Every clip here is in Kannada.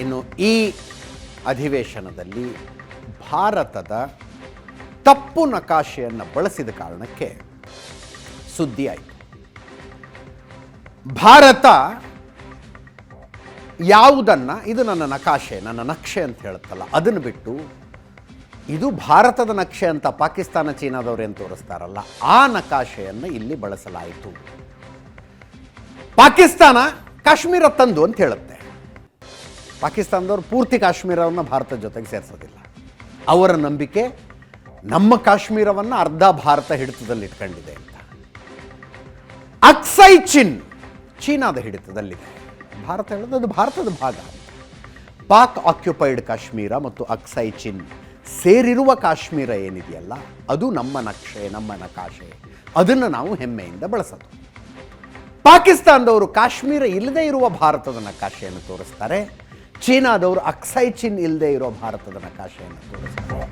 ಇನ್ನು ಈ ಅಧಿವೇಶನದಲ್ಲಿ ಭಾರತದ ತಪ್ಪು ನಕಾಶೆಯನ್ನು ಬಳಸಿದ ಕಾರಣಕ್ಕೆ ಸುದ್ದಿ ಆಯಿತು. ಭಾರತ ಯಾವುದನ್ನು, ಇದು ನನ್ನ ನಕಾಶೆ, ನನ್ನ ನಕ್ಷೆ ಅಂತ ಹೇಳುತ್ತಲ್ಲ, ಅದನ್ನು ಬಿಟ್ಟು ಇದು ಭಾರತದ ನಕ್ಷೆ ಅಂತ ಪಾಕಿಸ್ತಾನ ಚೀನಾದವ್ರು ಏನು ತೋರಿಸ್ತಾರಲ್ಲ, ಆ ನಕಾಶೆಯನ್ನು ಇಲ್ಲಿ ಬಳಸಲಾಯಿತು. ಪಾಕಿಸ್ತಾನ ಕಾಶ್ಮೀರ ತಂದು ಅಂತ ಹೇಳುತ್ತೆ. ಪಾಕಿಸ್ತಾನದವ್ರು ಪೂರ್ತಿ ಕಾಶ್ಮೀರವನ್ನು ಭಾರತದ ಜೊತೆಗೆ ಸೇರಿಸೋದಿಲ್ಲ. ಅವರ ನಂಬಿಕೆ ನಮ್ಮ ಕಾಶ್ಮೀರವನ್ನು ಅರ್ಧ ಭಾರತ ಹಿಡಿತದಲ್ಲಿ ಇಟ್ಕೊಂಡಿದೆ ಅಂತ. ಅಕ್ಸೈ ಚಿನ್, ಚೀನಾದ ಹಿಡಿತದಲ್ಲಿದೆ. ಭಾರತ ಹೇಳೋದು ಅದು ಭಾರತದ ಭಾಗ. ಪಾಕ್ ಆಕ್ಯುಪೈಡ್ ಕಾಶ್ಮೀರ ಮತ್ತು ಅಕ್ಸೈ ಚಿನ್ ಸೇರಿರುವ ಕಾಶ್ಮೀರ ಏನಿದೆಯಲ್ಲ, ಅದು ನಮ್ಮ ನಕ್ಷೆ, ನಮ್ಮ ನಕಾಶೆ. ಅದನ್ನು ನಾವು ಹೆಮ್ಮೆಯಿಂದ ಬಳಸೋದು. ಪಾಕಿಸ್ತಾನದವರು ಕಾಶ್ಮೀರ ಇಲ್ಲದೆ ಇರುವ ಭಾರತದ ನಕಾಶೆಯನ್ನು ತೋರಿಸ್ತಾರೆ. ಚೀನಾದವರು ಅಕ್ಸೈ ಚಿನ್ ಇಲ್ಲದೆ ಇರೋ ಭಾರತದ ನಕಾಶೆಯನ್ನು ತೋರಿಸ್ತಾರೆ.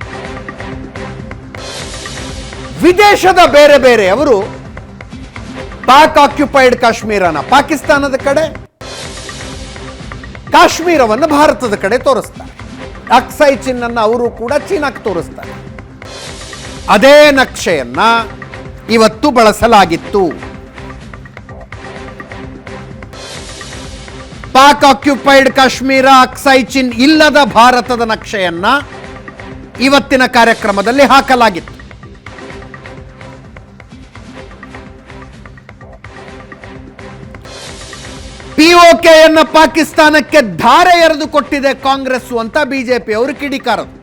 ವಿದೇಶದ ಬೇರೆ ಬೇರೆ ಅವರು ಪಾಕ್ ಆಕ್ಯುಪೈಡ್ ಕಾಶ್ಮೀರನ ಪಾಕಿಸ್ತಾನದ ಕಡೆ, ಕಾಶ್ಮೀರವನ್ನು ಭಾರತದ ಕಡೆ ತೋರಿಸ್ತಾರೆ. ಅಕ್ಸೈ ಚಿನ್ನನ್ನು ಅವರು ಕೂಡ ಚೀನಾಕ್ಕೆ ತೋರಿಸ್ತಾರೆ. ಅದೇ ನಕ್ಷೆಯನ್ನ ಇವತ್ತು ಬಳಸಲಾಗಿತ್ತು. ಪಾಕ್ ಆಕ್ಯುಪೈಡ್ ಕಾಶ್ಮೀರ ಅಕ್ಸೈಚಿನ್ ಇಲ್ಲದ ಭಾರತದ ನಕ್ಷೆಯನ್ನ ಇವತ್ತಿನ ಕಾರ್ಯಕ್ರಮದಲ್ಲಿ ಹಾಕಲಾಗಿತ್ತು. ಪಿಒಕೆಯನ್ನ ಪಾಕಿಸ್ತಾನಕ್ಕೆ ಧಾರೆ ಎರೆದು ಕೊಟ್ಟಿದೆ ಕಾಂಗ್ರೆಸ್ ಅಂತ ಬಿಜೆಪಿ ಅವರು ಕಿಡಿಕಾರರು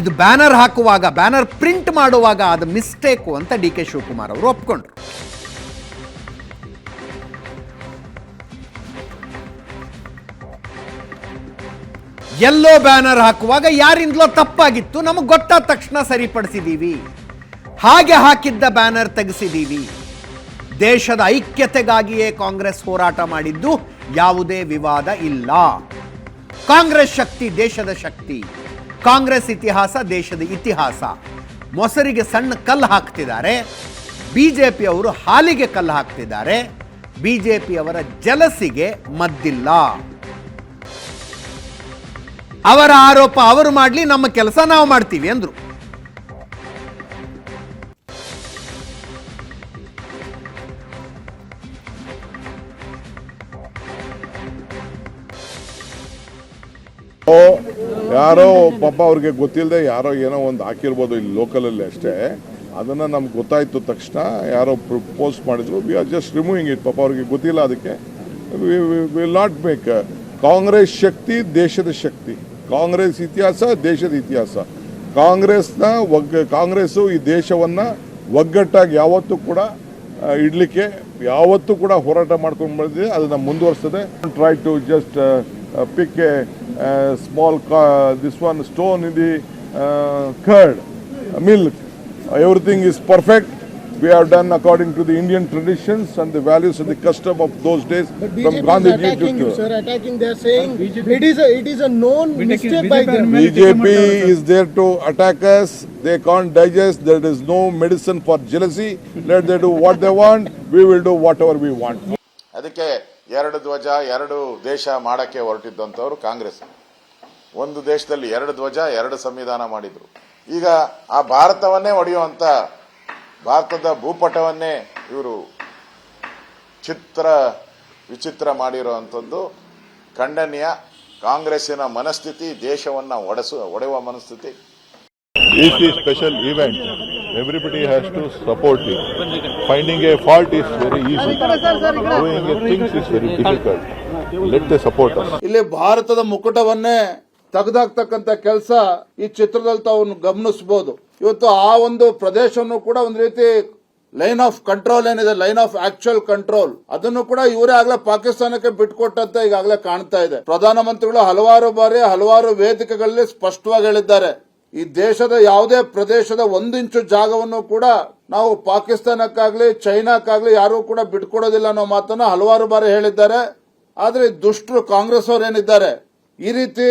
ಇದು ಬ್ಯಾನರ್ ಹಾಕುವಾಗ, ಬ್ಯಾನರ್ ಪ್ರಿಂಟ್ ಮಾಡುವಾಗ ಅದು ಮಿಸ್ಟೇಕು ಅಂತ ಡಿ ಕೆ ಶಿವಕುಮಾರ್ ಅವರು ಒಪ್ಕೊಂಡ್ರು. ಎಲ್ಲೋ ಬ್ಯಾನರ್ ಹಾಕುವಾಗ ಯಾರಿಂದಲೋ ತಪ್ಪಾಗಿತ್ತು, ನಮಗೆ ಗೊತ್ತಾದ ತಕ್ಷಣ ಸರಿಪಡಿಸಿದ್ದೀವಿ ಹಾಗೆ ಹಾಕಿದ್ದ ಬ್ಯಾನರ್ ತೆಗೆಸಿದ್ದೀವಿ ದೇಶದ ಐಕ್ಯತೆಗಾಗಿಯೇ ಕಾಂಗ್ರೆಸ್ ಹೋರಾಟ ಮಾಡಿದ್ದು ಯಾವುದೇ ವಿವಾದ ಇಲ್ಲ. ಕಾಂಗ್ರೆಸ್ ಶಕ್ತಿ ದೇಶದ ಶಕ್ತಿ. ಕಾಂಗ್ರೆಸ್ ಇತಿಹಾಸ ದೇಶದ ಇತಿಹಾಸ. ಮೊಸರಿಗೆ ಸಣ್ಣ ಕಲ್ಲು ಹಾಕ್ತಿದ್ದಾರೆ. ಬಿ ಜೆ ಪಿಯವರು ಹಾಲಿಗೆ ಕಲ್ಲು ಹಾಕ್ತಿದ್ದಾರೆ. ಬಿ ಜೆ ಪಿಯವರ ಜಲಸಿಗೆ ಮದ್ದಿಲ್ಲ. ಅವರ ಆರೋಪ ಅವರು ಮಾಡಲಿ, ನಮ್ಮ ಕೆಲಸ ನಾವು ಮಾಡ್ತೀವಿ ಅಂದರು. ಯಾರೋ ಪಾಪ ಅವ್ರಿಗೆ ಗೊತ್ತಿಲ್ಲದೆ ಯಾರೋ ಏನೋ ಒಂದು ಹಾಕಿರ್ಬೋದು ಇಲ್ಲಿ ಲೋಕಲಲ್ಲಿ ಅಷ್ಟೇ. ಅದನ್ನು ನಮ್ಗೆ ಗೊತ್ತಾಯಿತು ತಕ್ಷಣ ಯಾರೋ ಪೋಸ್ಟ್ ಮಾಡಿದ್ರು we are just removing it ಪಾಪ ಅವ್ರಿಗೆ ಗೊತ್ತಿಲ್ಲ ಅದಕ್ಕೆ. ವಿಲ್ ನಾಟ್ ಮೇಕ್ ಕಾಂಗ್ರೆಸ್ ಶಕ್ತಿ ದೇಶದ ಶಕ್ತಿ. ಕಾಂಗ್ರೆಸ್ ಇತಿಹಾಸ, ದೇಶದ ಇತಿಹಾಸ. ಕಾಂಗ್ರೆಸ್ನ ಒಗ್ಗ, ಕಾಂಗ್ರೆಸ್ಸು ಈ ದೇಶವನ್ನು ಒಗ್ಗಟ್ಟಾಗಿ ಯಾವತ್ತೂ ಕೂಡ ಇಡಲಿಕ್ಕೆ, ಯಾವತ್ತೂ ಕೂಡ ಹೋರಾಟ ಮಾಡ್ಕೊಂಡು ಬಂದಿದೆ. ಅದನ್ನು ಮುಂದುವರಿಸ್ತದೆ. Try to just pick a small ಕಾ this one stone in the curd milk everything is perfect we have done according to the Indian traditions and the values and the custom of those days But from BJP is attacking attacking you, sir. Attacking. They are saying it is a it is a known BJP, mistake BJP, by them. BJP is there to attack us. They can't digest. There is no medicine for jealousy. Let them do what they want. We will do whatever we want. ಅದಕ್ಕೆ ಎರಡು ಧ್ವಜ ಎರಡು ದೇಶ ಮಾಡಕ್ಕೆ ಹೊರಟಿದ್ದಂಥವ್ರು ಕಾಂಗ್ರೆಸ್ ಒಂದು ದೇಶದಲ್ಲಿ ಎರಡು ಧ್ವಜ ಎರಡು ಸಂವಿಧಾನ ಮಾಡಿದ್ರು ಈಗ ಆ ಭಾರತವನ್ನೇ ಒಡೆಯುವಂತ ಭಾರತದ ಭೂಪಟವನ್ನೇ ಇವರು ಚಿತ್ರ ವಿಚಿತ್ರ ಮಾಡಿರುವಂಥದ್ದು ಖಂಡನೀಯ ಕಾಂಗ್ರೆಸ್ಸಿನ ಮನಸ್ಥಿತಿ ದೇಶವನ್ನ ಒಡೆಸು ಒಡೆಯುವ ಮನಸ್ಥಿತಿ This is special event. Everybody has to support it. Finding a fault is very easy. Doing a things is very difficult. Let the support us. ಇಲ್ಲಿ ಭಾರತದ ಮುಕುಟವನ್ನೇ ತೆಗೆದಾಕ್ತಕ್ಕಂತ ಕೆಲಸ ಈ ಚಿತ್ರದಲ್ಲಿ ತಾವು ಗಮನಿಸಬಹುದು ಇವತ್ತು ಆ ಒಂದು ಪ್ರದೇಶವನ್ನು ಕೂಡ ಒಂದು ರೀತಿ ಲೈನ್ ಆಫ್ ಕಂಟ್ರೋಲ್ ಏನಿದೆ, ಲೈನ್ ಆಫ್ ಆಕ್ಚುಯಲ್ ಕಂಟ್ರೋಲ್. ಅದನ್ನು ಕೂಡ ಇವರೇ ಆಗ್ಲೇ ಪಾಕಿಸ್ತಾನಕ್ಕೆ ಬಿಟ್ಕೊಟ್ಟಂತ ಈಗಾಗಲೇ ಕಾಣ್ತಾ ಇದೆ. ಪ್ರಧಾನಮಂತ್ರಿಗಳು ಹಲವಾರು ಬಾರಿ, ಹಲವಾರು ವೇದಿಕೆಗಳಲ್ಲಿ ಸ್ಪಷ್ಟವಾಗಿ ಹೇಳಿದ್ದಾರೆ. ಈ ದೇಶದ ಯಾವುದೇ ಪ್ರದೇಶದ ಒಂದಿಂಚು ಜಾಗವನ್ನು ಕೂಡ ನಾವು ಪಾಕಿಸ್ತಾನಕ್ಕಾಗ್ಲಿ, ಚೈನಾಕ್ಕಾಗ್ಲಿ ಯಾರು ಕೂಡ ಬಿಟ್ಕೊಡೋದಿಲ್ಲ ಅನ್ನೋ ಮಾತನ್ನ ಹಲವಾರು ಬಾರಿ ಹೇಳಿದ್ದಾರೆ. ಆದ್ರೆ ದುಷ್ಟರು ಕಾಂಗ್ರೆಸ್ ಅವರು ಏನಿದ್ದಾರೆ? ಈ ರೀತಿ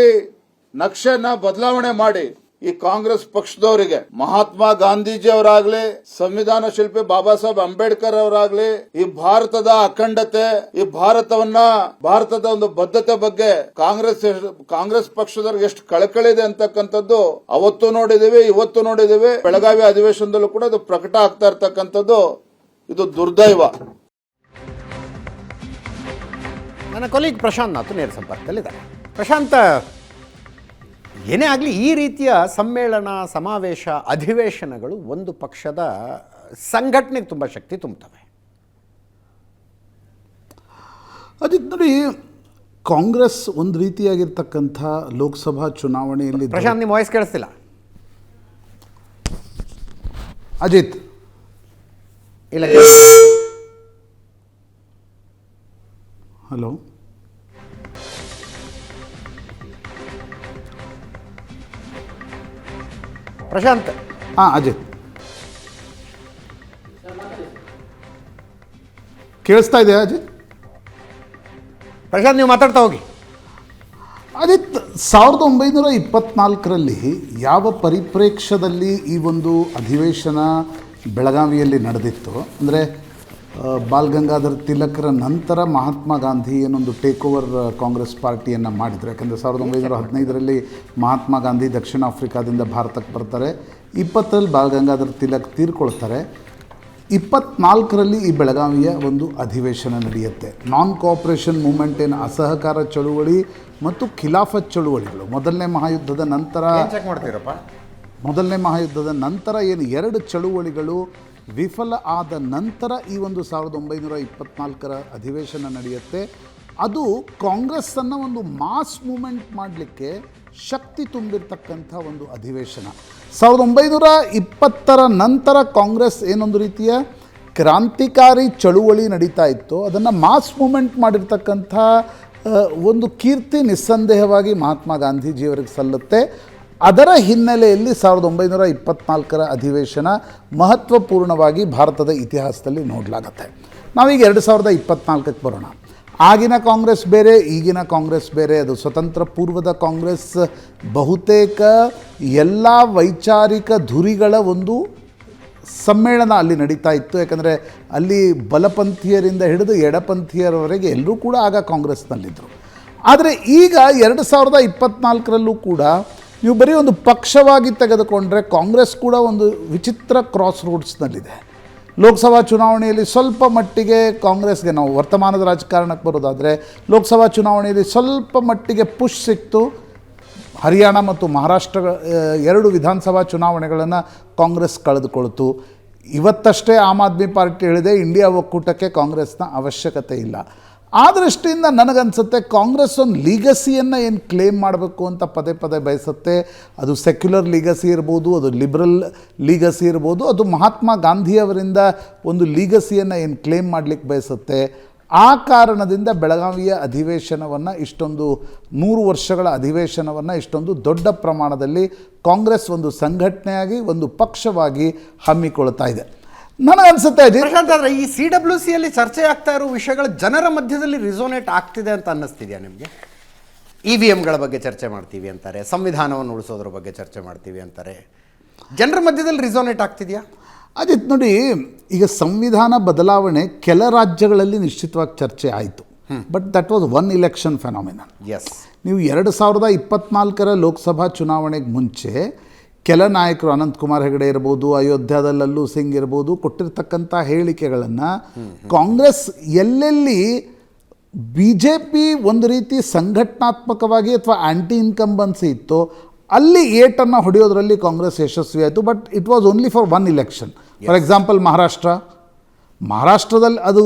ನಕ್ಷೆನ ಬದಲಾವಣೆ ಮಾಡಿ ಈ ಕಾಂಗ್ರೆಸ್ ಪಕ್ಷದವರಿಗೆ ಮಹಾತ್ಮ ಗಾಂಧೀಜಿ ಅವರಾಗ್ಲಿ ಸಂವಿಧಾನ ಶಿಲ್ಪಿ ಬಾಬಾ ಸಾಹೇಬ್ ಅಂಬೇಡ್ಕರ್ ಅವರಾಗ್ಲಿ, ಈ ಭಾರತದ ಅಖಂಡತೆ, ಈ ಭಾರತವನ್ನ, ಭಾರತದ ಒಂದು ಬದ್ಧತೆ ಬಗ್ಗೆ ಕಾಂಗ್ರೆಸ್ ಕಾಂಗ್ರೆಸ್ ಪಕ್ಷದವ್ರಿಗೆ ಎಷ್ಟು ಕಳಕಳಿ ಇದೆ ಅಂತಕ್ಕಂಥದ್ದು ಅವತ್ತು ನೋಡಿದೀವಿ, ಇವತ್ತು ನೋಡಿದೀವಿ. ಬೆಳಗಾವಿ ಅಧಿವೇಶನದಲ್ಲೂ ಕೂಡ ಅದು ಪ್ರಕಟ ಆಗ್ತಾ ಇರ್ತಕ್ಕಂಥದ್ದು ಇದು ದುರ್ದೈವ. ನನ್ನ ಕೊಲೀಗ್ ಪ್ರಶಾಂತ್ ನಾಥ್ ನೇರ ಸಂಪರ್ಕದಲ್ಲಿದ್ದಾರೆ. ಪ್ರಶಾಂತ್ ಏನೇ ಆಗಲಿ ಈ ರೀತಿಯ ಸಮ್ಮೇಳನ ಸಮಾವೇಶ ಅಧಿವೇಶನಗಳು ಒಂದು ಪಕ್ಷದ ಸಂಘಟನೆಗೆ ತುಂಬ ಶಕ್ತಿ ತುಂಬುತ್ತವೆ. ಅಜಿತ್ ನೋಡಿ ಕಾಂಗ್ರೆಸ್ ಒಂದು ರೀತಿಯಾಗಿರ್ತಕ್ಕಂಥ ಲೋಕಸಭಾ ಚುನಾವಣೆಯಲ್ಲಿ ಪ್ರಶಾಂತ್ ನಿಮ್ಮ ವಾಯ್ಸ್ ಕೇಳಿಸ್ತಿಲ್ಲ. ಅಜಿತ್. ಇಲ್ಲ ಹಲೋ ಪ್ರಶಾಂತ್. ಹಾಂ ಅಜಿತ್ ಕೇಳಿಸ್ತಾ ಇದೆಯಾ ಅಜಿತ್ ಪ್ರಶಾಂತ್ ನೀವು ಮಾತಾಡ್ತಾ ಹೋಗಿ. ಅಜಿತ್ ಸಾವಿರದ ಒಂಬೈನೂರ ಇಪ್ಪತ್ನಾಲ್ಕರಲ್ಲಿ ಯಾವ ಪರಿಪ್ರೇಕ್ಷ್ಯದಲ್ಲಿ ಈ ಒಂದು ಅಧಿವೇಶನ ಬೆಳಗಾವಿಯಲ್ಲಿ ನಡೆದಿತ್ತು? ಅಂದರೆ ಬಾಲ್ ಗಂಗಾಧರ್ ತಿಲಕರ ನಂತರ ಮಹಾತ್ಮ ಗಾಂಧಿ ಏನೊಂದು ಟೇಕ್ ಓವರ್ ಕಾಂಗ್ರೆಸ್ ಪಾರ್ಟಿಯನ್ನು ಮಾಡಿದರು. ಯಾಕಂದರೆ ಸಾವಿರದ ಒಂಬೈನೂರ ಹದಿನೈದರಲ್ಲಿ ಮಹಾತ್ಮ ಗಾಂಧಿ ದಕ್ಷಿಣ ಆಫ್ರಿಕಾದಿಂದ ಭಾರತಕ್ಕೆ ಬರ್ತಾರೆ. ಇಪ್ಪತ್ತರಲ್ಲಿ ಬಾಲ್ ಗಂಗಾಧರ್ ತಿಲಕ್ ತೀರ್ಕೊಳ್ತಾರೆ. ಇಪ್ಪತ್ನಾಲ್ಕರಲ್ಲಿ ಈ ಬೆಳಗಾವಿಯ ಒಂದು ಅಧಿವೇಶನ ನಡೆಯುತ್ತೆ. ನಾನ್ ಕೋಆಪರೇಷನ್ ಮೂಮೆಂಟ್ ಏನು ಅಸಹಕಾರ ಚಳುವಳಿ ಮತ್ತು ಖಿಲಾಫತ್ ಚಳುವಳಿಗಳು. ಮೊದಲನೇ ಮಹಾಯುದ್ಧದ ನಂತರ ಚೆಕ್ ಮಾಡ್ತೀರಪ್ಪ? ಮೊದಲನೇ ಮಹಾಯುದ್ಧದ ನಂತರ ಏನು ಎರಡು ಚಳುವಳಿಗಳು ವಿಫಲ ಆದ ನಂತರ ಈ ಒಂದು ಸಾವಿರದ ಒಂಬೈನೂರ ಇಪ್ಪತ್ನಾಲ್ಕರ ಅಧಿವೇಶನ ನಡೆಯುತ್ತೆ. ಅದು ಕಾಂಗ್ರೆಸ್ಸನ್ನು ಒಂದು ಮಾಸ್ ಮೂಮೆಂಟ್ ಮಾಡಲಿಕ್ಕೆ ಶಕ್ತಿ ತುಂಬಿರ್ತಕ್ಕಂಥ ಒಂದು ಅಧಿವೇಶನ. ಸಾವಿರದ ಒಂಬೈನೂರ ಇಪ್ಪತ್ತರ ನಂತರ ಕಾಂಗ್ರೆಸ್ ಏನೊಂದು ರೀತಿಯ ಕ್ರಾಂತಿಕಾರಿ ಚಳುವಳಿ ನಡೀತಾ ಇತ್ತು. ಅದನ್ನು ಮಾಸ್ ಮೂಮೆಂಟ್ ಮಾಡಿರ್ತಕ್ಕಂಥ ಒಂದು ಕೀರ್ತಿ ನಿಸ್ಸಂದೇಹವಾಗಿ ಮಹಾತ್ಮ ಗಾಂಧೀಜಿಯವರಿಗೆ ಸಲ್ಲುತ್ತೆ. ಅದರ ಹಿನ್ನೆಲೆಯಲ್ಲಿ ಸಾವಿರದ ಒಂಬೈನೂರ ಇಪ್ಪತ್ನಾಲ್ಕರ ಅಧಿವೇಶನ ಮಹತ್ವಪೂರ್ಣವಾಗಿ ಭಾರತದ ಇತಿಹಾಸದಲ್ಲಿ ನೋಡಲಾಗತ್ತೆ. ನಾವೀಗ ಎರಡು ಸಾವಿರದ ಇಪ್ಪತ್ನಾಲ್ಕಕ್ಕೆ ಬರೋಣ. ಆಗಿನ ಕಾಂಗ್ರೆಸ್ ಬೇರೆ, ಈಗಿನ ಕಾಂಗ್ರೆಸ್ ಬೇರೆ, ಅದು ಸ್ವತಂತ್ರ ಪೂರ್ವದ ಕಾಂಗ್ರೆಸ್. ಬಹುತೇಕ ಎಲ್ಲ ವೈಚಾರಿಕ ಧುರಿಗಳ ಒಂದು ಸಮ್ಮೇಳನ ಅಲ್ಲಿ ನಡೀತಾ ಇತ್ತು. ಯಾಕಂದರೆ ಅಲ್ಲಿ ಬಲಪಂಥೀಯರಿಂದ ಹಿಡಿದು ಎಡಪಂಥೀಯರವರೆಗೆ ಎಲ್ಲರೂ ಕೂಡ ಆಗ ಕಾಂಗ್ರೆಸ್ನಲ್ಲಿದ್ದರು ಆದರೆ ಈಗ ಎರಡು ಸಾವಿರದ ಇಪ್ಪತ್ನಾಲ್ಕರಲ್ಲೂ ಕೂಡ ನೀವು ಬರೀ ಒಂದು ಪಕ್ಷವಾಗಿ ತೆಗೆದುಕೊಂಡ್ರೆ ಕಾಂಗ್ರೆಸ್ ಕೂಡ ಒಂದು ವಿಚಿತ್ರ ಕ್ರಾಸ್ ರೂಟ್ಸ್ನಲ್ಲಿದೆ ಲೋಕಸಭಾ ಚುನಾವಣೆಯಲ್ಲಿ ಸ್ವಲ್ಪ ಮಟ್ಟಿಗೆ ಕಾಂಗ್ರೆಸ್ಗೆ ನಾವು ವರ್ತಮಾನದ ರಾಜಕಾರಣಕ್ಕೆ ಬರೋದಾದರೆ ಲೋಕಸಭಾ ಚುನಾವಣೆಯಲ್ಲಿ ಸ್ವಲ್ಪ ಮಟ್ಟಿಗೆ ಪುಷ್ ಸಿಕ್ತು. ಹರಿಯಾಣ ಮತ್ತು ಮಹಾರಾಷ್ಟ್ರ ಎರಡು ವಿಧಾನಸಭಾ ಚುನಾವಣೆಗಳನ್ನು ಕಾಂಗ್ರೆಸ್ ಕಳೆದುಕೊಳ್ತು. ಇವತ್ತಷ್ಟೇ ಆಮ್ ಆದ್ಮಿ ಪಾರ್ಟಿ ಹೇಳಿದೆ, ಇಂಡಿಯಾ ಒಕ್ಕೂಟಕ್ಕೆ ಕಾಂಗ್ರೆಸ್ನ ಅವಶ್ಯಕತೆ ಇಲ್ಲ. ಆ ದೃಷ್ಟಿಯಿಂದ ನನಗನ್ಸುತ್ತೆ ಕಾಂಗ್ರೆಸ್ ಒಂದು ಲೀಗಸಿಯನ್ನು ಏನು ಕ್ಲೇಮ್ ಮಾಡಬೇಕು ಅಂತ ಪದೇ ಪದೇ ಬಯಸುತ್ತೆ. ಅದು ಸೆಕ್ಯುಲರ್ ಲೀಗಸಿ ಇರ್ಬೋದು, ಅದು ಲಿಬ್ರಲ್ ಲೀಗಸಿ ಇರ್ಬೋದು, ಅದು ಮಹಾತ್ಮ ಗಾಂಧಿಯವರಿಂದ ಒಂದು ಲೀಗಸಿಯನ್ನು ಏನು ಕ್ಲೇಮ್ ಮಾಡಲಿಕ್ಕೆ ಬಯಸುತ್ತೆ. ಆ ಕಾರಣದಿಂದ ಬೆಳಗಾವಿಯ ಅಧಿವೇಶನವನ್ನು ಇಷ್ಟೊಂದು ನೂರು ವರ್ಷಗಳ ಅಧಿವೇಶನವನ್ನು ಇಷ್ಟೊಂದು ದೊಡ್ಡ ಪ್ರಮಾಣದಲ್ಲಿ ಕಾಂಗ್ರೆಸ್ ಒಂದು ಸಂಘಟನೆಯಾಗಿ, ಒಂದು ಪಕ್ಷವಾಗಿ ಹಮ್ಮಿಕೊಳ್ತಾ ಇದೆ. ನನಗನ್ಸುತ್ತೆ ಅನ್ಸುತ್ತೆ ಪ್ರಶಾಂತ್ ಆದರೆ ಈ ಸಿ ಡಬ್ಲ್ಯೂ ಸಿಯಲ್ಲಿ ಚರ್ಚೆ ಆಗ್ತಾ ಇರೋ ವಿಷಯಗಳು ಜನರ ಮಧ್ಯದಲ್ಲಿ ರಿಸೋನೇಟ್ ಆಗ್ತಿದೆ ಅಂತ ಅನ್ನಿಸ್ತಿದೆಯಾ ನಿಮಗೆ? ಇ ವಿ ಎಮ್ಗಳ ಬಗ್ಗೆ ಚರ್ಚೆ ಮಾಡ್ತೀವಿ ಅಂತಾರೆ ಸಂವಿಧಾನವನ್ನು ಉಳಿಸೋದ್ರ ಬಗ್ಗೆ ಚರ್ಚೆ ಮಾಡ್ತೀವಿ ಅಂತಾರೆ. ಜನರ ಮಧ್ಯದಲ್ಲಿ ರಿಸೋನೇಟ್ ಆಗ್ತಿದೆಯಾ? ಅದಿತ್ತು ನೋಡಿ ಈಗ ಸಂವಿಧಾನ ಬದಲಾವಣೆ ಕೆಲ ರಾಜ್ಯಗಳಲ್ಲಿ ನಿಶ್ಚಿತವಾಗಿ ಚರ್ಚೆ ಆಯಿತು. But that was one election phenomenon yes ನೀವು ಎರಡು ಸಾವಿರದ ಇಪ್ಪತ್ನಾಲ್ಕರ ಲೋಕಸಭಾ ಚುನಾವಣೆಗೆ ಮುಂಚೆ ಕೆಲ ನಾಯಕರು ಅನಂತಕುಮಾರ್ ಹೆಗಡೆ ಇರ್ಬೋದು ಅಯೋಧ್ಯದಲ್ಲೂ ಸಿಂಗ್ ಇರ್ಬೋದು ಕೊಟ್ಟಿರ್ತಕ್ಕಂಥ ಹೇಳಿಕೆಗಳನ್ನು ಕಾಂಗ್ರೆಸ್ ಎಲ್ಲೆಲ್ಲಿ ಬಿ ಜೆ ಪಿ ಒಂದು ರೀತಿ ಸಂಘಟನಾತ್ಮಕವಾಗಿ ಅಥವಾ ಆ್ಯಂಟಿ ಇನ್ಕಂಬನ್ಸಿ ಇತ್ತು ಅಲ್ಲಿ ಏಟನ್ನು ಹೊಡೆಯೋದ್ರಲ್ಲಿ ಕಾಂಗ್ರೆಸ್ ಯಶಸ್ವಿ ಆಯಿತು. But it was only for one election for example Maharashtra ಮಹಾರಾಷ್ಟ್ರದಲ್ಲಿ ಅದು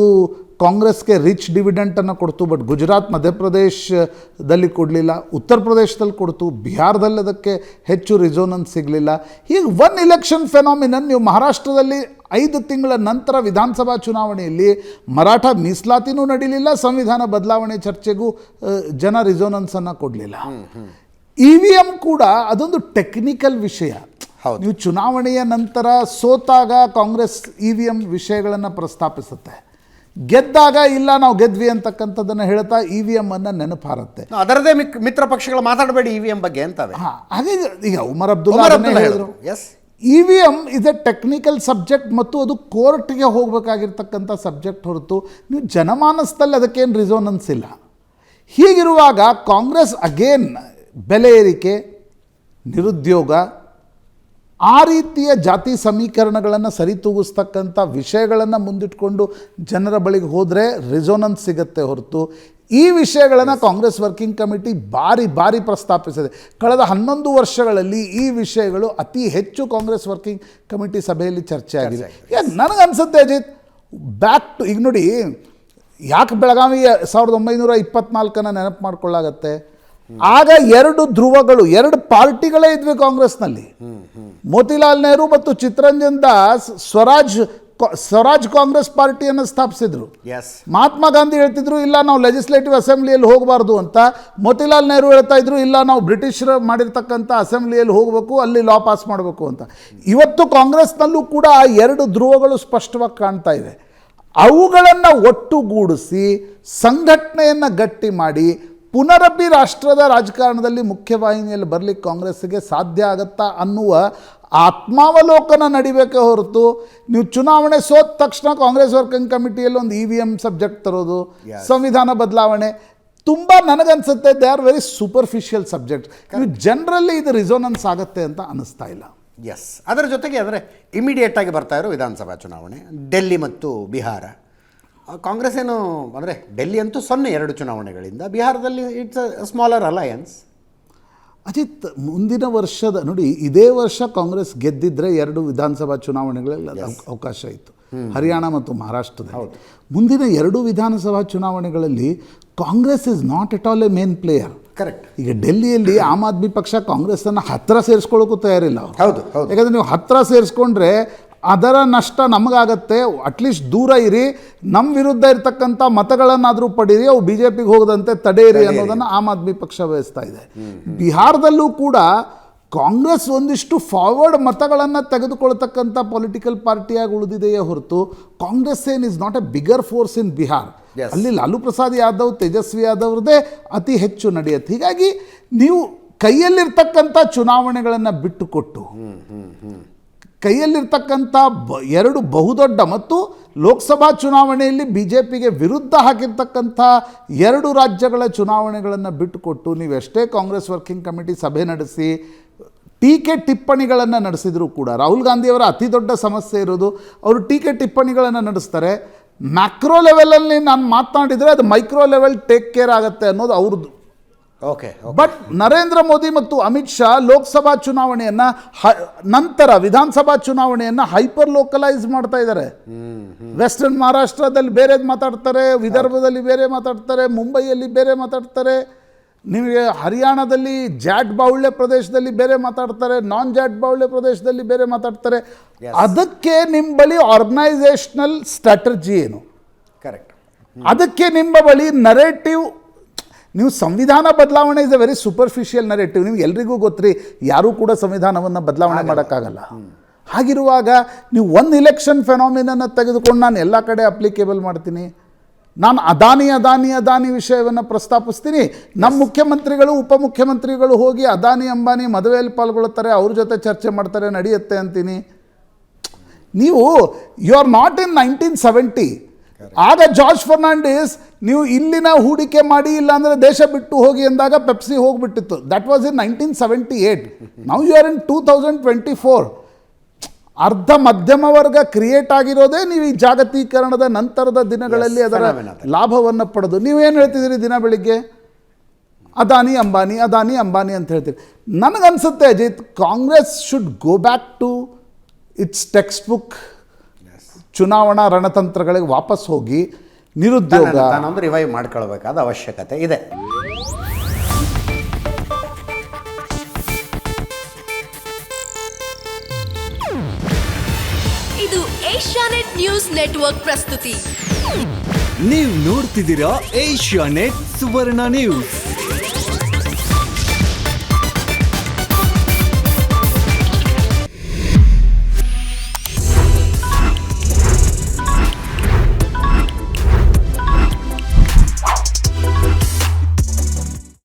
ಕಾಂಗ್ರೆಸ್ಗೆ ರಿಚ್ ಡಿವಿಡೆಂಟನ್ನು ಕೊಡ್ತು ಬಟ್ ಗುಜರಾತ್ ಮಧ್ಯಪ್ರದೇಶದಲ್ಲಿ ಕೊಡಲಿಲ್ಲ ಉತ್ತರ ಪ್ರದೇಶದಲ್ಲಿ ಕೊಡ್ತು ಬಿಹಾರದಲ್ಲಿ ಅದಕ್ಕೆ ಹೆಚ್ಚು ರಿಸೋನೆನ್ಸ್ ಸಿಗಲಿಲ್ಲ. ಹೀಗೆ ಒನ್ ಇಲೆಕ್ಷನ್ ಫೆನಾಮಿನನ್ ನೀವು ಮಹಾರಾಷ್ಟ್ರದಲ್ಲಿ ಐದು ತಿಂಗಳ ನಂತರ ವಿಧಾನಸಭಾ ಚುನಾವಣೆಯಲ್ಲಿ ಮರಾಠ ಮೀಸಲಾತಿನೂ ನಡೀಲಿಲ್ಲ ಸಂವಿಧಾನ ಬದಲಾವಣೆ ಚರ್ಚೆಗೂ ಜನ ರಿಸೋನೆನ್ಸನ್ನು ಕೊಡಲಿಲ್ಲ. ಇ ವಿ ಎಂ ಕೂಡ ಅದೊಂದು ಟೆಕ್ನಿಕಲ್ ವಿಷಯ. ಹೌದು. ನೀವು ಚುನಾವಣೆಯ ನಂತರ ಸೋತಾಗ ಕಾಂಗ್ರೆಸ್ ಇ ವಿ ಎಂ ವಿಷಯಗಳನ್ನು ಪ್ರಸ್ತಾಪಿಸುತ್ತೆ. ಗೆದ್ದಾಗ ಇಲ್ಲ ನಾವು ಗೆದ್ವಿ ಅಂತಕ್ಕಂಥದ್ದನ್ನು ಹೇಳ್ತಾ ಇ ವಿ ಎಮ್ಮನ್ನು ನೆನಪಾರತ್ತೆ. ಅದರದೇ ಮಿತ್ರ ಪಕ್ಷಗಳು ಮಾತಾಡಬೇಡಿ ಇ ವಿ ಎಂ ಬಗ್ಗೆ ಅಂತವೆ. ಹಾಂ ಹಾಗೆ ಈಗ ಉಮರ್ ಅಬ್ದುಲ್ಲಾ ಹೇಳಿದ್ರು. Yes E V M is a technical subject ಮತ್ತು ಅದು ಕೋರ್ಟ್ಗೆ ಹೋಗಬೇಕಾಗಿರ್ತಕ್ಕಂಥ ಸಬ್ಜೆಕ್ಟ್ ಹೊರತು ನೀವು ಜನಮಾನಸದಲ್ಲಿ ಅದಕ್ಕೇನು ರಿಸೋನೆನ್ಸ್ ಇಲ್ಲ. ಹೀಗಿರುವಾಗ ಕಾಂಗ್ರೆಸ್ ಅಗೇನ್ ಬೆಲೆ ಏರಿಕೆ ನಿರುದ್ಯೋಗ ಆ ರೀತಿಯ ಜಾತಿ ಸಮೀಕರಣಗಳನ್ನು ಸರಿತೂಗಿಸ್ತಕ್ಕಂಥ ವಿಷಯಗಳನ್ನು ಮುಂದಿಟ್ಕೊಂಡು ಜನರ ಬಳಿಗೆ ಹೋದರೆ ರೆಸೋನೆನ್ಸ್ ಸಿಗುತ್ತೆ ಹೊರತು. ಈ ವಿಷಯಗಳನ್ನು ಕಾಂಗ್ರೆಸ್ ವರ್ಕಿಂಗ್ ಕಮಿಟಿ ಬಾರಿ ಬಾರಿ ಪ್ರಸ್ತಾಪಿಸಿದೆ. ಕಳೆದ ಹನ್ನೊಂದು ವರ್ಷಗಳಲ್ಲಿ ಈ ವಿಷಯಗಳು ಅತಿ ಹೆಚ್ಚು ಕಾಂಗ್ರೆಸ್ ವರ್ಕಿಂಗ್ ಕಮಿಟಿ ಸಭೆಯಲ್ಲಿ ಚರ್ಚೆ ಆಗಿದೆ. ನನಗೆ ನನಗನ್ಸುತ್ತೆ ಅಜಿತ್? ಬ್ಯಾಕ್ ಟು ಈಗ ನೋಡಿ ಯಾಕೆ ಬೆಳಗಾವಿ ಸಾವಿರದ ಒಂಬೈನೂರ ಇಪ್ಪತ್ನಾಲ್ಕನ್ನು ನೆನಪು ಮಾಡ್ಕೊಳ್ಳಾಗತ್ತೆ? ಆಗ ಎರಡು ಧ್ರುವಗಳು ಎರಡು ಪಾರ್ಟಿಗಳೇ ಇದ್ವಿ ಕಾಂಗ್ರೆಸ್ನಲ್ಲಿ. ಮೋತಿಲಾಲ್ ನೆಹರು ಮತ್ತು ಚಿತ್ತರಂಜನ್ ದಾಸ್ ಸ್ವರಾಜ್ ಸ್ವರಾಜ್ ಕಾಂಗ್ರೆಸ್ ಪಾರ್ಟಿಯನ್ನು ಸ್ಥಾಪಿಸಿದ್ರು. ಎಸ್ ಮಹಾತ್ಮ ಗಾಂಧಿ ಹೇಳ್ತಿದ್ರು ಇಲ್ಲ ನಾವು ಲೆಜಿಸ್ಲೇಟಿವ್ ಅಸೆಂಬ್ಲಿಯಲ್ಲಿ ಹೋಗಬಾರ್ದು ಅಂತ. ಮೋತಿಲಾಲ್ ನೆಹರು ಹೇಳ್ತಾ ಇದ್ರು ಇಲ್ಲ ನಾವು ಬ್ರಿಟಿಷರು ಮಾಡಿರ್ತಕ್ಕಂಥ ಅಸೆಂಬ್ಲಿಯಲ್ಲಿ ಹೋಗಬೇಕು ಅಲ್ಲಿ ಲಾ ಪಾಸ್ ಮಾಡಬೇಕು ಅಂತ. ಇವತ್ತು ಕಾಂಗ್ರೆಸ್ನಲ್ಲೂ ಕೂಡ ಆ ಎರಡು ಧ್ರುವಗಳು ಸ್ಪಷ್ಟವಾಗಿ ಕಾಣ್ತಾ ಇವೆ. ಅವುಗಳನ್ನು ಒಟ್ಟುಗೂಡಿಸಿ ಸಂಘಟನೆಯನ್ನು ಗಟ್ಟಿ ಮಾಡಿ ಪುನರಪಿ ರಾಷ್ಟ್ರದ ರಾಜಕಾರಣದಲ್ಲಿ ಮುಖ್ಯವಾಹಿನಿಯಲ್ಲಿ ಬರಲಿಕ್ಕೆ ಕಾಂಗ್ರೆಸ್ಸಿಗೆ ಸಾಧ್ಯ ಆಗತ್ತಾ ಅನ್ನುವ ಆತ್ಮಾವಲೋಕನ ನಡಿಬೇಕೇ ಹೊರತು ನೀವು ಚುನಾವಣೆ ಸೋತ ತಕ್ಷಣ ಕಾಂಗ್ರೆಸ್ ವರ್ಕಿಂಗ್ ಕಮಿಟಿಯಲ್ಲಿ ಒಂದು ಇ ವಿ ಎಂ ಸಬ್ಜೆಕ್ಟ್ ತರೋದು ಸಂವಿಧಾನ ಬದಲಾವಣೆ ತುಂಬ ನನಗನ್ಸುತ್ತೆ they are very superficial subject ನೀವು ಜನರಲ್ಲಿ ಇದು ರಿಸೋನೆನ್ಸ್ ಆಗುತ್ತೆ ಅಂತ ಅನ್ನಿಸ್ತಾ ಇಲ್ಲ. ಎಸ್ ಅದರ ಜೊತೆಗೆ ಅಂದರೆ ಇಮಿಡಿಯೇಟಾಗಿ ಬರ್ತಾ ಇರೋ ವಿಧಾನಸಭಾ ಚುನಾವಣೆ ಡೆಲ್ಲಿ ಮತ್ತು ಬಿಹಾರ. ಕಾಂಗ್ರೆಸ್ ಏನು ಅಂದರೆ ಡೆಲ್ಲಿ ಅಂತೂ ಸೊನ್ನೆ ಎರಡು ಚುನಾವಣೆಗಳಿಂದ. ಬಿಹಾರದಲ್ಲಿ it's a smaller alliance Ajit ಮುಂದಿನ ವರ್ಷದ ನೋಡಿ ಇದೇ ವರ್ಷ ಕಾಂಗ್ರೆಸ್ ಗೆದ್ದಿದ್ರೆ ಎರಡು ವಿಧಾನಸಭಾ ಚುನಾವಣೆಗಳಲ್ಲಿ ಅವಕಾಶ ಇತ್ತು. ಹರಿಯಾಣ ಮತ್ತು ಮಹಾರಾಷ್ಟ್ರದಲ್ಲಿ. ಮುಂದಿನ ಎರಡು ವಿಧಾನಸಭಾ ಚುನಾವಣೆಗಳಲ್ಲಿ Congress is not at all a main player correct ಈಗ ಡೆಲ್ಲಿಯಲ್ಲಿ ಆಮ್ ಆದ್ಮಿ ಪಕ್ಷ ಕಾಂಗ್ರೆಸ್ಸನ್ನು ಹತ್ರ ಸೇರಿಸ್ಕೊಳ್ಳೋಕ್ಕೂ ತಯಾರಿಲ್ಲ. ಹೌದು. ಯಾಕಂದರೆ ನೀವು ಹತ್ರ ಸೇರಿಸ್ಕೊಂಡ್ರೆ ಅದರ ನಷ್ಟ ನಮಗಾಗತ್ತೆ. ಅಟ್ಲೀಸ್ಟ್ ದೂರ ಇರಿ. ನಮ್ಮ ವಿರುದ್ಧ ಇರತಕ್ಕಂಥ ಮತಗಳನ್ನಾದರೂ ಪಡೀರಿ. ಅವು ಬಿ ಜೆ ಪಿಗೆ ಹೋಗದಂತೆ ತಡೆಯಿರಿ ಅನ್ನೋದನ್ನು ಆಮ್ ಆದ್ಮಿ ಪಕ್ಷ ಬಯಸ್ತಾ ಇದೆ. ಬಿಹಾರದಲ್ಲೂ ಕೂಡ ಕಾಂಗ್ರೆಸ್ ಒಂದಿಷ್ಟು ಫಾರ್ವರ್ಡ್ ಮತಗಳನ್ನು ತೆಗೆದುಕೊಳ್ತಕ್ಕಂಥ ಪೊಲಿಟಿಕಲ್ ಪಾರ್ಟಿಯಾಗಿ ಉಳಿದಿದೆಯೇ ಹೊರತು ಕಾಂಗ್ರೆಸ್ ಏನ್ is not a bigger force in Bihar ಅಲ್ಲಿ ಲಾಲು ಪ್ರಸಾದ್ ಯಾದವ್ ತೇಜಸ್ವಿ ಯಾದವ್ರದ್ದೇ ಅತಿ ಹೆಚ್ಚು ನಡೆಯುತ್ತೆ. ಹೀಗಾಗಿ ನೀವು ಕೈಯಲ್ಲಿರ್ತಕ್ಕಂಥ ಚುನಾವಣೆಗಳನ್ನು ಬಿಟ್ಟುಕೊಟ್ಟು ಕೈಯಲ್ಲಿರ್ತಕ್ಕಂಥ ಬ, ಎರಡು ಬಹುದೊಡ್ಡ ಮತ್ತು ಲೋಕಸಭಾ ಚುನಾವಣೆಯಲ್ಲಿ ಬಿ ಜೆ ಪಿಗೆ ವಿರುದ್ಧ ಹಾಕಿರ್ತಕ್ಕಂಥ ಎರಡು ರಾಜ್ಯಗಳ ಚುನಾವಣೆಗಳನ್ನು ಬಿಟ್ಟುಕೊಟ್ಟು ನೀವೆಷ್ಟೇ ಕಾಂಗ್ರೆಸ್ ವರ್ಕಿಂಗ್ ಕಮಿಟಿ ಸಭೆ ನಡೆಸಿ, ಟೀಕೆ ಟಿಪ್ಪಣಿಗಳನ್ನು ನಡೆಸಿದರೂ ಕೂಡ, ರಾಹುಲ್ ಗಾಂಧಿಯವರ ಅತಿ ದೊಡ್ಡ ಸಮಸ್ಯೆ ಇರೋದು ಅವರು ಟೀಕೆ ಟಿಪ್ಪಣಿಗಳನ್ನು ನಡೆಸ್ತಾರೆ. ಮ್ಯಾಕ್ರೋ ಲೆವೆಲಲ್ಲಿ ನಾನು ಮಾತನಾಡಿದರೆ ಅದು ಮೈಕ್ರೋ ಲೆವೆಲ್ ಟೇಕ್ ಕೇರ್ ಆಗುತ್ತೆ ಅನ್ನೋದು ಅವ್ರದ್ದು ಓಕೆ ಬಟ್ ನರೇಂದ್ರ ಮೋದಿ ಮತ್ತು ಅಮಿತ್ ಶಾ ಲೋಕಸಭಾ ಚುನಾವಣೆಯನ್ನು ಹ- ನಂತರ ವಿಧಾನಸಭಾ ಚುನಾವಣೆಯನ್ನು ಹೈಪರ್ ಲೋಕಲೈಸ್ ಮಾಡ್ತಾ ಇದ್ದಾರೆ ವೆಸ್ಟರ್ನ್ ಮಹಾರಾಷ್ಟ್ರದಲ್ಲಿ ಬೇರೆ ಮಾತಾಡ್ತಾರೆ ವಿದರ್ಭದಲ್ಲಿ ಬೇರೆ ಮಾತಾಡ್ತಾರೆ ಮುಂಬೈಯಲ್ಲಿ ಬೇರೆ ಮಾತಾಡ್ತಾರೆ ನಿಮಗೆ ಹರಿಯಾಣದಲ್ಲಿ ಜಾಟ್ ಬಾವುಳ್ಯ ಪ್ರದೇಶದಲ್ಲಿ ಬೇರೆ ಮಾತಾಡ್ತಾರೆ ನಾನ್ ಜಾಟ್ ಬಾವುಳ್ಯ ಪ್ರದೇಶದಲ್ಲಿ ಬೇರೆ ಮಾತಾಡ್ತಾರೆ. ಅದಕ್ಕೆ ನಿಮ್ಮ ಬಳಿ ಆರ್ಗನೈಸೇಷನಲ್ ಸ್ಟ್ರಾಟಜಿ ಏನು? ಕರೆಕ್ಟ್ ಅದಕ್ಕೆ ನಿಮ್ಮ ಬಳಿ ನರೇಟಿವ್ ನೀವು ಸಂವಿಧಾನ ಬದಲಾವಣೆ is a very superficial narrative ನಿಮ್ಗೆ ಎಲ್ರಿಗೂ ಗೊತ್ತ್ರಿ ಯಾರೂ ಕೂಡ ಸಂವಿಧಾನವನ್ನು ಬದಲಾವಣೆ ಮಾಡೋಕ್ಕಾಗಲ್ಲ. ಹಾಗಿರುವಾಗ ನೀವು ಒಂದು ಇಲೆಕ್ಷನ್ ಫೆನಾಮಿನನ್ನು ತೆಗೆದುಕೊಂಡು ನಾನು ಎಲ್ಲ ಕಡೆ ಅಪ್ಲಿಕೇಬಲ್ ಮಾಡ್ತೀನಿ. ನಾನು ಅದಾನಿ ಅದಾನಿ ಅದಾನಿ ವಿಷಯವನ್ನು ಪ್ರಸ್ತಾಪಿಸ್ತೀನಿ. ನಮ್ಮ ಮುಖ್ಯಮಂತ್ರಿಗಳು ಉಪಮುಖ್ಯಮಂತ್ರಿಗಳು ಹೋಗಿ ಅದಾನಿ ಅಂಬಾನಿ ಮದುವೆಯಲ್ಲಿ ಪಾಲ್ಗೊಳ್ತಾರೆ ಅವ್ರ ಜೊತೆ ಚರ್ಚೆ ಮಾಡ್ತಾರೆ ನಡೆಯುತ್ತೆ ಅಂತೀನಿ. ನೀವು you are not in nineteen seventy ಆಗ ಜಾರ್ಜ್ ಫರ್ನಾಂಡಿಸ್ ನೀವು ಇಲ್ಲಿನ ಹೂಡಿಕೆ ಮಾಡಿ ಇಲ್ಲಾಂದರೆ ದೇಶ ಬಿಟ್ಟು ಹೋಗಿ ಅಂದಾಗ Pepsi ಹೋಗ್ಬಿಟ್ಟಿತ್ತು. That was in nineteen seventy eight now you are in two thousand twenty four ಅರ್ಧ ಮಧ್ಯಮ ವರ್ಗ ಕ್ರಿಯೇಟ್ ಆಗಿರೋದೇ ನೀವು ಈ ಜಾಗತೀಕರಣದ ನಂತರದ ದಿನಗಳಲ್ಲಿ ಅದರ. ಲಾಭವನ್ನು ಪಡೆದು. ನೀವೇನು ಹೇಳ್ತಿದ್ದೀರಿ ದಿನ ಬೆಳಿಗ್ಗೆ? ಅದಾನಿ ಅಂಬಾನಿ ಅದಾನಿ ಅಂಬಾನಿ ಅಂತ ಹೇಳ್ತೀರಿ. ನನಗನ್ಸುತ್ತೆ Ajit Congress should go back to its textbook ಚುನಾವಣಾ ರಣತಂತ್ರಗಳಿಗೆ ವಾಪಸ್ ಹೋಗಿ ನಿರುದ್ಯೋಗ. ತಾನೊಂದು ರಿವೈವ್ ಮಾಡ್ಕೊಳ್ಬೇಕಾದ ಅವಶ್ಯಕತೆ ಇದೆ. ಇದು ಏಷ್ಯಾನೆಟ್ ನ್ಯೂಸ್ ನೆಟ್ವರ್ಕ್ ಪ್ರಸ್ತುತಿ. ನೀವು ನೋಡ್ತಿದ್ದೀರಾ ಏಷ್ಯಾ ನೆಟ್ ಸುವರ್ಣ ನ್ಯೂಸ್.